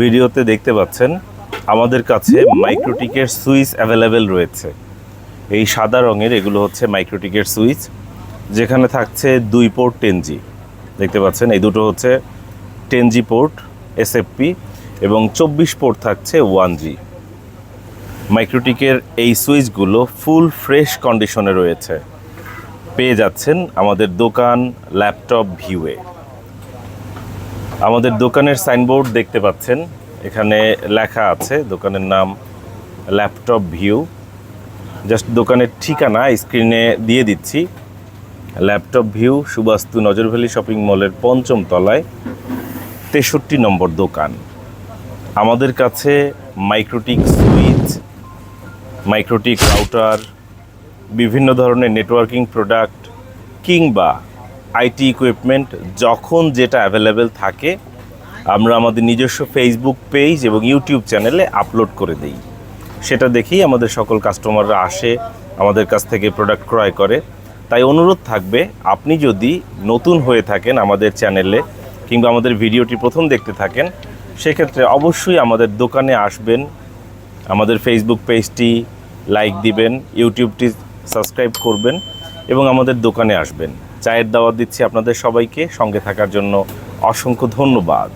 ভিডিওতে দেখতে পাচ্ছেন, আমাদের কাছে মাইক্রোটিকের সুইচ অ্যাভেলেবেল রয়েছে। এই সাদা রঙের এগুলো হচ্ছে মাইক্রোটিকের সুইচ, যেখানে থাকছে দুই পোর্ট টেন জি দেখতে পাচ্ছেন, এই দুটো হচ্ছে টেন জি পোর্ট এসএফপি এবং চব্বিশ পোর্ট থাকছে ওয়ান জি মাইক্রোটিকের এই সুইচগুলো ফুল ফ্রেশ কন্ডিশনে রয়েছে। পেয়ে যাচ্ছেন আমাদের দোকান ল্যাপটপ ভিউয়ে আমাদের দোকানের সাইনবোর্ড দেখতে পাচ্ছেন। এখানে লেখা আছে, দোকানের নাম ল্যাপটপ ভিউ। জাস্ট দোকানের ঠিকানা স্ক্রিনে দিয়ে দিচ্ছি। Laptop view, Shubastu Nazar Valley shopping মলের পঞ্চম তলায়, তেষট্টি নম্বর দোকান। আমাদের কাছে মাইক্রোটিক সুইচ, মাইক্রোটিক রাউটার, বিভিন্ন ধরনের নেটওয়ার্কিং প্রোডাক্ট কিংবা আইটি ইকুইপমেন্ট যখন যেটা অ্যাভেলেবেল থাকে, আমরা আমাদের নিজস্ব ফেসবুক পেজ এবং ইউটিউব চ্যানেলে আপলোড করে দিই। সেটা দেখেই আমাদের সকল কাস্টমাররা আসে, আমাদের কাছ থেকে প্রোডাক্ট ক্রয় করে। তাই অনুরোধ থাকবে, আপনি যদি নতুন হয়ে থাকেন আমাদের চ্যানেলে কিংবা আমাদের ভিডিওটি প্রথম দেখতে থাকেন, সেক্ষেত্রে অবশ্যই আমাদের দোকানে আসবেন, আমাদের ফেসবুক পেজটি লাইক দিবেন ইউটিউবটি সাবস্ক্রাইব করবেন এবং আমাদের দোকানে আসবেন। চায়ের দাওয়াত দিচ্ছি আপনাদের সবাইকে। সঙ্গে থাকার জন্য অসংখ্য ধন্যবাদ।